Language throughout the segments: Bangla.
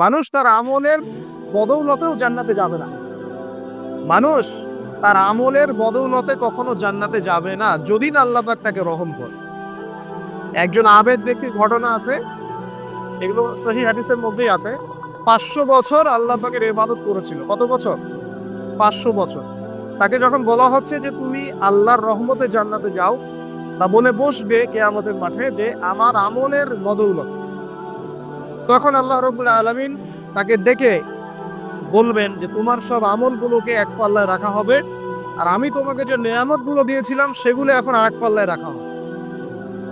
মানুষ তার আমলের বদৌলতেও জান্নাতে যাবে না। মানুষ তার আমলের বদৌলতে কখনো জান্নাতে যাবে না, যদি না আল্লাপাক তাকে রহম করে। একজন আবেদ ব্যক্তির ঘটনা আছে, এগুলো সহি হাদিসের মধ্যেই আছে। পাঁচশো বছর আল্লাহ পাকের ইবাদত করেছিল। কত বছর? পাঁচশো বছর। তাকে যখন বলা হচ্ছে যে তুমি আল্লাহর রহমতে জান্নাতে যাও, তা বলে বসবে কে আমাদের মাঠে যে আমার আমলের বদৌলত। তখন আল্লাহ রবুল্লা আলমিন তাকে ডেকে বলবেন যে তোমার সব আমলগুলোকে এক পাল্লায় রাখা হবে। আর আমি তোমাকে যে নিয়ামতগুলো দিয়েছিলাম, সেগুলো এখন আর এক পাল্লায় রাখা হবে।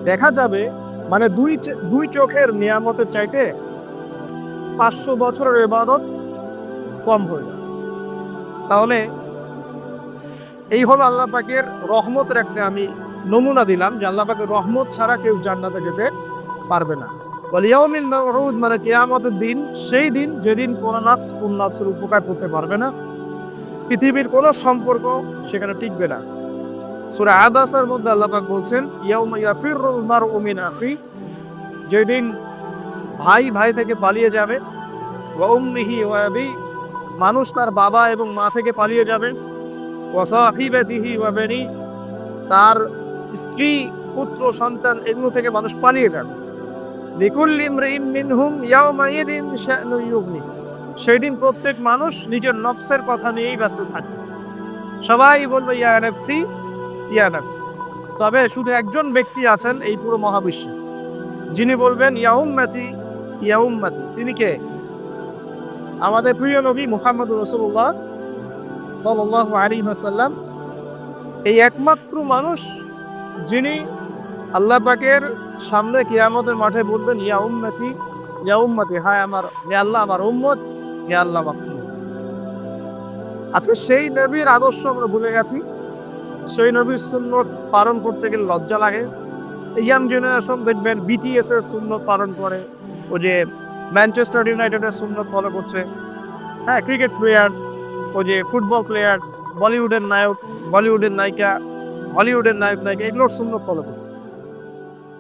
দেখা যাবে মানে দুই দুই চোখের নিয়ামতের চাইতে পাঁচশো বছরের ইবাদত কম হয়ে যাবে। তাহলে এই হলো আল্লাহ পাকের রহমতের একটা আমি নমুনা দিলাম, যে আল্লাহ পাকের রহমত ছাড়া কেউ জান্নাতে যেতে পারবে না। ওয়ালিয়াউমিল মাউউদ মানে কিয়ামতের দিন, সেই দিন যেদিন কোনো নাফস, কোন নাফসের উপকার করতে পারবে না, পৃথিবীর কোনো সম্পর্ক সেখানে টিকবে না। সূরা আদাসের মধ্যে আল্লাহ পাক বলছেন, ইয়াউমা ইয়াফিরুল মারউ মিন আখি, যেদিন ভাই ভাই থেকে পালিয়ে যাবে, ওয়া উম্মিহি ওয়া মানুষ তার বাবা এবং মা থেকে পালিয়ে যাবে, ওয়া সাহিবাতিহি ওয়া বানি, তার স্ত্রী, পুত্র, সন্তান, এগুলো থেকে মানুষ পালিয়ে যাবে। লিকুল্লি ইমরিইম মিনহুম ইয়াউমাইদিন শানু ইউগনি। সেই দিন প্রত্যেক মানুষ নিজের নফসের কথা নিয়েই ব্যস্ত থাকবে সবাই বলবে, ইয়া নাফসি ইয়া নাফসি। তবে শুধু একজন ব্যক্তি আছেন এই পুরো মহাবিশ্বে। যিনি বলবেন ইয়া উম্মতি ইয়া তিনি কে? আমাদের প্রিয় নবী মুহাম্মদ রসুল্লাহ সাল্লাল্লাহু আলাইহি ওয়াসাল্লাম। এই একমাত্র মানুষ যিনি আল্লাহ সামনে কিয়ামতের মাঠে বলবেন, ইয়া উম্মতি ইয়া উম্মতি, হায় আমার, হে আল্লাহ আমার উম্মত, হে আল্লাহ আজকে সেই নবীর আদর্শ আমরা ভুলে গেছি। সেই নবীর সুন্নত পালন করতে গেলে লজ্জা লাগে। ইয়াং জেনারেশন দেখবেন বিটিএস এর সুন্নত পালন করে। ও যে ম্যানচেস্টার ইউনাইটেডের সুন্নত ফলো করছে। হ্যাঁ ক্রিকেট প্লেয়ার ও যে ফুটবল প্লেয়ার বলিউডের নায়ক বলিউডের নায়িকা হলিউডের নায়ক, নায়িকা, এগুলোর সুন্নত ফলো করছে।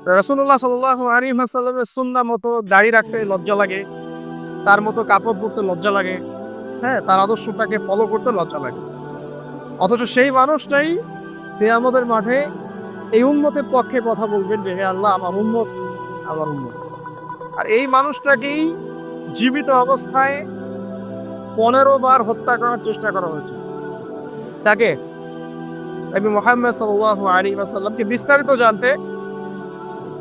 রসুল্লাহ সাল্লাহ আলী হাসাল্লামের সুন্না মতো দাড়ি রাখতে লজ্জা লাগে, তার মতো কাপড় পরতে লজ্জা লাগে হ্যাঁ তার আদর্শটাকে ফলো করতে লজ্জা লাগে। অথচ সেই মানুষটাই আমাদের মাঠে এই উন্মতের পক্ষে কথা বলবেন যে, হে আল্লাহ, আমার উন্মত আমার উন্মত আর এই মানুষটাকেই জীবিত অবস্থায় পনেরো বার হত্যা করার চেষ্টা করা হয়েছে। তাকে আমি মোহাম্মদ সাল্লাহ আলী আসাল্লামকে বিস্তারিত জানতে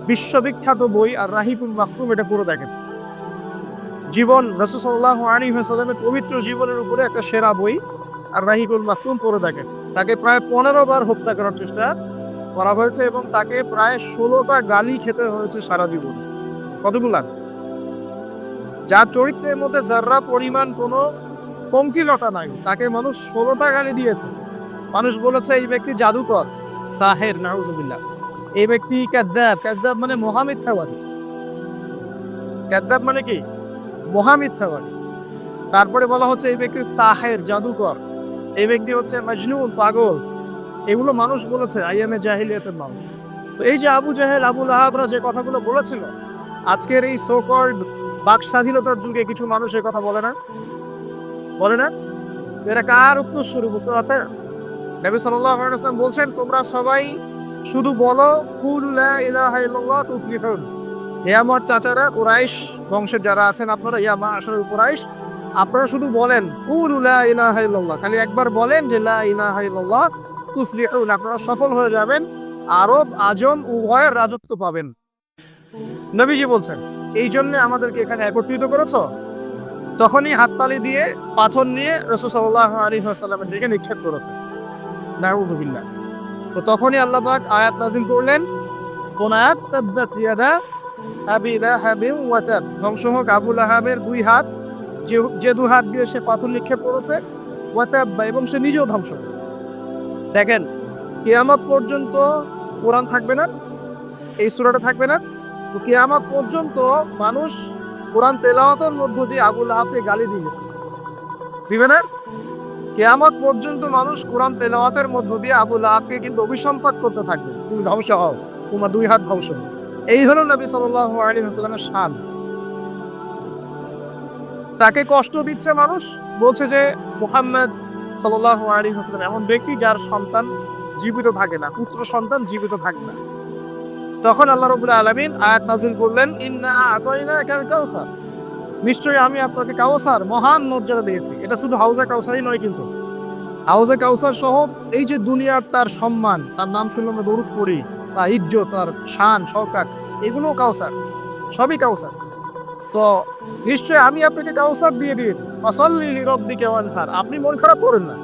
বিশ্ববিখ্যাত বই আর রাহিবুল মাহরুম এটা পুরো দেখেন। জীবন রসুসাল্লাহ আলী হাসালামের পবিত্র জীবনের উপরে একটা সেরা বই আর রাহিবুল মাহরুম পড়ে দেখেন। তাকে প্রায় পনেরো বার হত্যা করার চেষ্টা করা হয়েছে এবং তাকে প্রায় ষোলোটা গালি খেতে হয়েছে সারা জীবন। কতগুলা? যার চরিত্রের মধ্যে যার্রা পরিমাণ কোনো কমকিলতা নাই, তাকে মানুষ ষোলোটা গালি দিয়েছে। মানুষ বলেছে, এই ব্যক্তি জাদুকর, সাহের, নাউজুবিল্লাহ। এই ব্যক্তি কাদ্দাব। কাদ্দাব মানে মহামিথ্যাবাদী। কাদ্দাব মানে কি? মহামিথ্যাবাদী। তারপরে বলা হচ্ছে এই ব্যক্তির সাহের, জাদুকর। এই ব্যক্তি হচ্ছে মজনুন, পাগল। এগুলো মানুষ বলেছে আইএমএ জাহিলিয়াতের মানুষ। তো এই যে আবু জাহেল আবুল আহাবরা যে কথাগুলো বলেছিল, আজকের এই সোকল্ড বাক স্বাধীনতার যুগে কিছু মানুষ এই কথা বলে না? বলে না? এরা কার উত্তর শুরু বুঝতে পারছে নবী আলাইহি বলছেন, তোমরা সবাই শুধু বলো হে আমার চাচারা কুরাইশ, বংশের যারা আছেন আপনারা ইয়া মা আসরের কুরাইশ। আপনারা শুধু বলেন, কুল লা ইলাহা ইল্লাল্লাহ। খালি একবার বলেন যে লা ইলাহা ইল্লাল্লাহ তুফলিহুন। আপনারা সফল হয়ে যাবেন, আরব, আজম, উভয়ের রাজত্ব পাবেন। নবীজি বলছেন, এই জন্য আমাদেরকে এখানে একত্রিত করেছ? তখনই হাততালি দিয়ে, পাথর নিয়ে রসুল সাল্লাহ আলী সাল্লামের দিকে নিক্ষেপ করেছে। নাউজুবিল্লাহ। তো তখনই আল্লাহ পাক আয়াত নাজিল করলেন, কোন আয়াত, তাব্বাত ইয়াদা আবি লাহাবিন ওয়া তাব ধ্বংস হোক আবু লাহাবের দুই হাত, যে যে দু হাত দিয়ে সে পাথর নিক্ষেপ করেছে ওয়া তাব্বা এবং সে নিজেও ধ্বংস। দেখেন, কিয়ামত পর্যন্ত কোরআন থাকবে না, এই সূরাটা থাকবে না, তো কিয়ামত পর্যন্ত মানুষ কোরআন তেলাওয়াতের মধ্য দিয়ে আবু লাহাবকে গালি দিবে দিবে না কেয়ামত পর্যন্ত মানুষ কোরআন তেলাওয়াতের মধ্য দিয়ে আবু লাহাবকে কিন্তু অভিসম্পাত করতে থাকবে। তুমি ধ্বংস হও, তোমার দুই হাত ধ্বংস। এই হলো নবী সাল্লাল্লাহু আলাইহি ওয়াসাল্লামের শান। তাকে কষ্ট দিচ্ছে মানুষ, বলছে যে মোহাম্মদ সাল্লাহ আলী হাসলাম এমন ব্যক্তি যার সন্তান জীবিত থাকে না, পুত্র সন্তান জীবিত থাকে না। তখন আল্লাহ রবুল্লাহ আলমিন আয়াত নাজিল করলেন, ইন্না আতাইনা কাল কাউসার নিশ্চয়ই আমি আপনাকে কাউসার মহান মর্যাদা দিয়েছি। এটা শুধু হাউজা কাউসারই নয় কিন্তু। হাউজা কাউসার সহ এই যে দুনিয়ার তার সম্মান, তার নাম শুনলে আমরা দরুদ পড়ি, তার ইজ্জত, তার শান, শওকাত, এগুলোও কাউসার, সবই কাউসার। তো নিশ্চয়ই আমি আপনাকে কাউসার দিয়ে দিয়েছি। ফসল্লি রব্বিকে ওয়ানহার। আপনি মন খারাপ করেন না।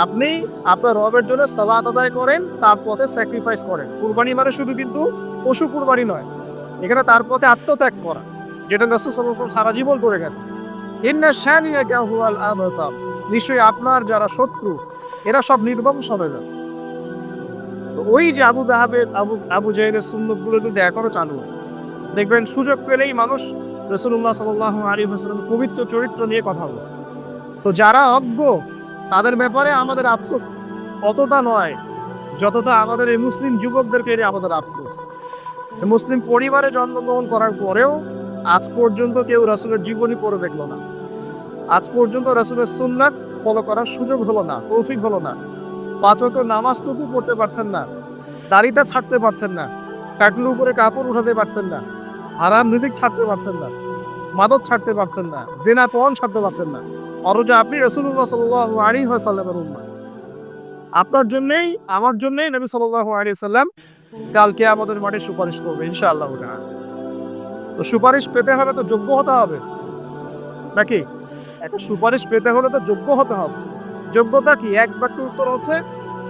আপনি আপনার রবের জন্য সালাত আদায় করেন, তার পথে স্যাক্রিফাইস করেন। কুরবানি মানে শুধু কিন্তু পশু কুরবানি নয়। এখানে তার পথে আত্মত্যাগ করা। যেটা সাল্লাল্লাহু সারা জীবন করে গেছে ইন্না শানিয়াকা হুয়াল আবতার। নিশ্চয়ই আপনার যারা শত্রু, এরা সব নির্বংশ যাবে তো ওই যে আবু দাহাবের, আবু আবু জাহেলের সুন্নতগুলো কিন্তু এখনও চালু আছে। দেখবেন সুযোগ পেলেই মানুষ রসুল্লাহ সাল আলী হাসলামের পবিত্র চরিত্র নিয়ে কথা বলে। তো যারা অজ্ঞ, তাদের ব্যাপারে আমাদের আফসোস অতটা নয়, যতটা আমাদের এই মুসলিম যুবকদেরকে আমাদের আফসোস। মুসলিম পরিবারে জন্মগ্রহণ করার পরেও আজ পর্যন্ত কেউ রাসুলের জীবনী পড়ে দেখল না। আজ পর্যন্ত রাসুলের সুন্নাত ফলো করার সুযোগ হলো না, তৌফিক হলো না। পাঁচ ওয়াক্ত নামাজটুকু পড়তে পারছেন না, দাড়িটা ছাড়তে পারছেন না কাকলুর উপরে কাপড় উঠাতে পারছেন না, হারাম মিউজিক ছাড়তে পারছেন না, মাদক ছাড়তে পারছেন না, জেনা পণ ছাড়তে পারছেন না অথচ আপনি রসুল্লাহ সাল্লাহ আলী সাল্লামের উম্মা আপনার জন্যেই, আমার জন্যই নবী সাল্লাহ আলী সাল্লাম কালকে আমাদের মাঠে সুপারিশ করবে, ইনশাআল্লাহ। তো সুপারিশ পেতে হলে তো যোগ্য হতে হবে। নাকি? একটা সুপারিশ পেতে হলে তো যোগ্য হতে হবে। যোগ্যতা কি? এক বাক্য উত্তর হচ্ছে,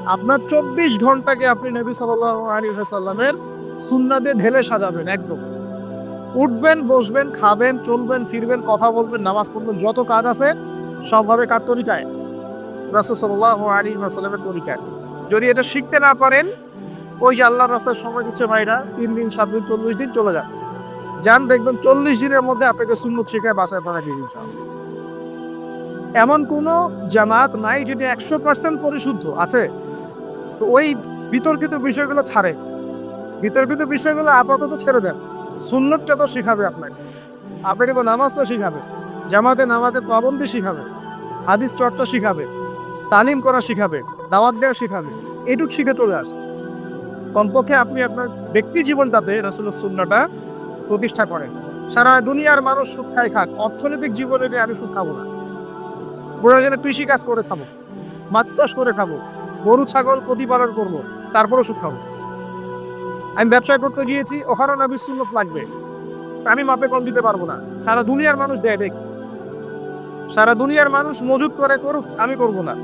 আপনার চব্বিশ ঘন্টাকে আপনি নবী সাল্লাহ আলী সাল্লামের সুন্না দিয়ে ঢেলে সাজাবেন, একদম। উঠবেন, বসবেন, খাবেন, চলবেন, ফিরবেন, কথা বলবেন, নামাজ পড়বেন, যত কাজ আছে সবভাবে কার তরিকায়? রাসুল সাল্লাহ আলী সাল্লামের তরিকায়। যদি এটা শিখতে না পারেন, ওই যে আল্লাহ রাস্তার সময় দিচ্ছে ভাইরা, তিন দিন, সাত দিন, চল্লিশ দিন চলে যান। যান দেখবেন চল্লিশ দিনের মধ্যে আপনাকে সুন্নত শিখায় বাসায় পাঠা দিয়ে দিচ্ছে এমন কোনো জামাত নাই যেটি একশো পার্সেন্ট পরিশুদ্ধ, আছে? তো ওই বিতর্কিত বিষয়গুলো ছাড়ে বিতর্কিত বিষয়গুলো আপাতত ছেড়ে দেন। সুন্নতটা তো শিখাবে আপনাকে। আপনাকে তো নামাজটা শিখাবে জামাতে নামাজের পাবন্দি শিখাবে হাদিস চর্চা শিখাবে তালিম করা শিখাবে দাওয়াত দেওয়া শিখাবে এটুক শিখে চলে আসে কমপক্ষে আপনি আপনার ব্যক্তি জীবনটাতে রসুলের সুন্নাটা প্রতিষ্ঠা করেন। সারা দুনিয়ার মানুষ সুখ খায় খাক, অর্থনৈতিক জীবনে আমি সুখ খাব না। প্রয়োজনে কৃষি কাজ করে খাব, মাছ চাষ করে খাব, গরু, ছাগল প্রতিপালন করব, তারপরেও সুখ খাব। আমি ব্যবসা করতে গিয়েছি, ওখানেও না বিশ্বনত লাগবে আমি মাপে কম দিতে পারব না। সারা দুনিয়ার মানুষ দেয় দেখ। সারা দুনিয়ার মানুষ মজুদ করে করুক, আমি করব না।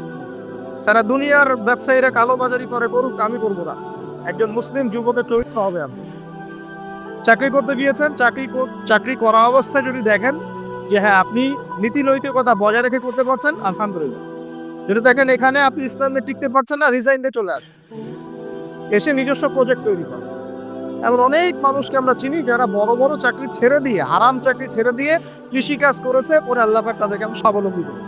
সারা দুনিয়ার ব্যবসায়ীরা কালোবাজারি করে করুক, আমি করব না। একজন মুসলিম যুবকের চরিত্র হবে আমি। চাকরি করতে গিয়েছেন, চাকরি কর- চাকরি করা অবস্থায় যদি দেখেন যে হ্যাঁ আপনি নীতি নৈতিকতা বজায় রেখে করতে পারছেন, আলহামদুলিল্লাহ। যদি দেখেন এখানে আপনি ইসলামে টিকতে পারছেন না রিজাইন দিয়ে চলে আসেন। এসে নিজস্ব প্রজেক্ট তৈরি করেন। এমন অনেক মানুষকে আমরা চিনি যারা বড় বড় চাকরি ছেড়ে দিয়ে, হারাম চাকরি ছেড়ে দিয়ে কৃষিকাজ করেছে, পরে আল্লাহ তাদেরকে আমি স্বাবলম্বী করেছে।